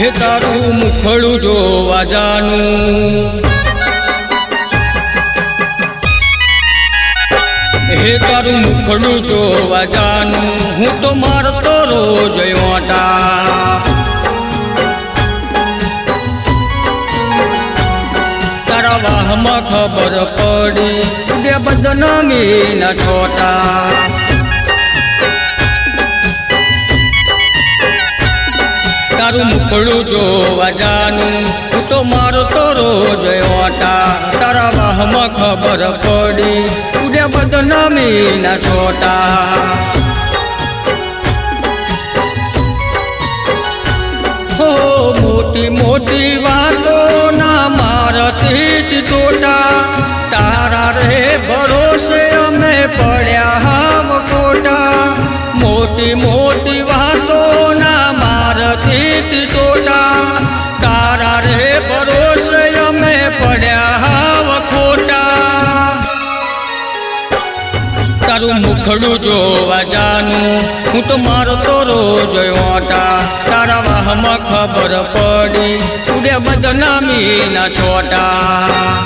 હે તારું મુખડું જોવા જાનું. હે તારું મુખડું જોવા જાનું. હું તો મારતો રોજ ઓટા તારા વાહમાં ખબર પડી, બે બદનામી ના છોટા. તારું મુખડું જોવા જાનું. હું તો મારો તો રોજ ઓટા તારા વાહમાં ખબર પડી. ઉડે બદનામી ના છોટા. હો, મોટી મોટી વાતો ના મારતી જ તોટા તારા રે ભરોસે અમે પડ્યા હામ ખોટા. મોટી મોટી તારું જોવા જાનું. હું તો મારો તો રોજ ઓટા તારા વાહમાં ખબર પડી. ઉડે બદનામી ના છોટા.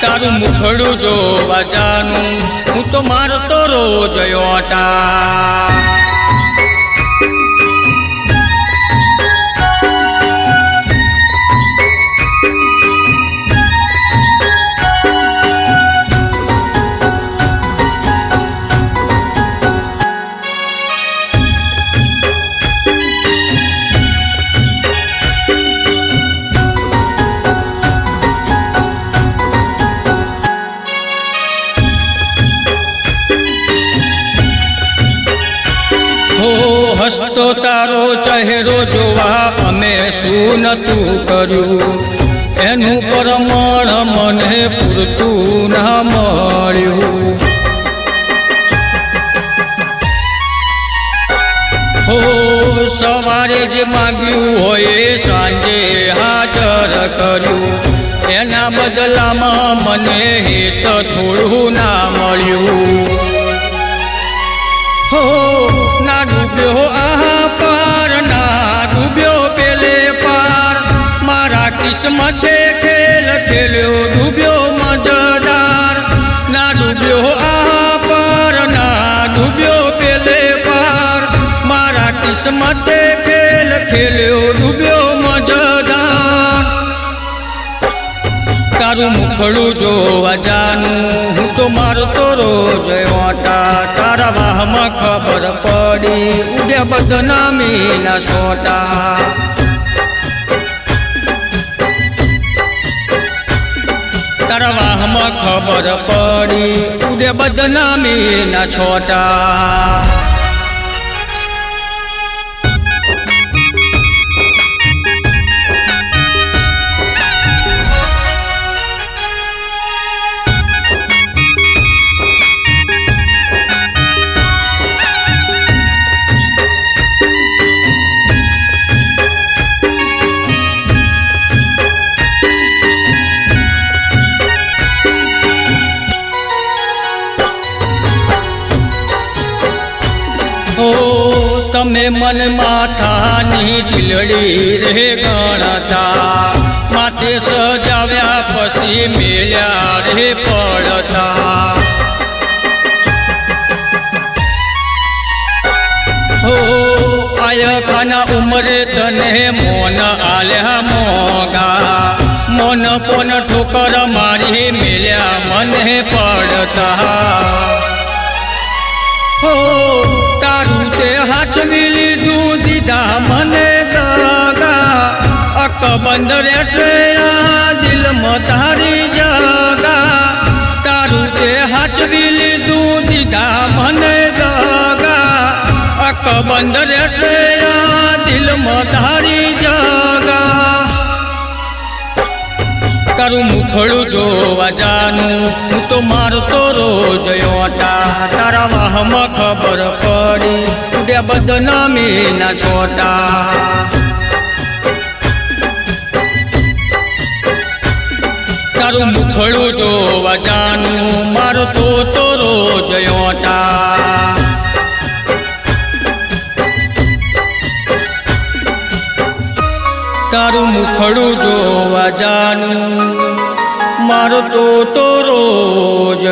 તારું મુખડું જોવા જાનું. હું તો મારો તો રોજ ઓટા હો હસતો તારો ચહેરો જોવા અમે શું નતું કર્યું? એનું પરમણ મને પૂરતું ના મળ્યું. હો, સવારે જે માગ્યું હોય સાંજે હાજર કર્યું. એના બદલામાં મને હેત થોડું ના મળ્યું. હો ના ડૂબ્યો આ પાર, ના ડૂબ્યો પેલે પાર. મારા કિસ્મતે ખેલ ખેલ્યો, ડૂબ્યો મજદાર ના ડૂબ્યો આ પાર, ના ડૂબ્યો પેલે પાર. મારા કિસ્મતે ખેલ ખેલ્યો, ડૂબ્યો મજદાર તારું મુખડું જોવા જાનું, હું તો મારતો રોજ ઓટા તારા વાહમાં ખબર પડી. ઉડે બદનામી ના સોટા. તારા વાહમાં ખબર પડી. ઉડે બદનામી ના છોટા તમે મન માથાની ચીલડી રે ગણતા. માથે સજાવ્યા પછી મેલ્યા રે પડતા. હો આયખાના ઉમરે તને મોન આલ્યા મોગા મોન પોન ઠોકર મારી મેલ્યા મને પડતા. હો તે લીધું દીધા મને દગા અકબંધ રહેશે આ દિલમાં જગા તારું તે હાચવી લીધું દીધા મને દગા અકબંધ રહેશે આ દિલમાં તારી જગા તારું મુખડું જોવા જાનું. હું તો મારતો રોજ ઓટા તારા વાહમાં ખબર પડી છે બદનામી ના છોટા. તારું મુખડું જોવા જાનું, મારો તો તો રોજ ઓટા તારું મુખડું જોવા જાનું, મારો તો તો રોજ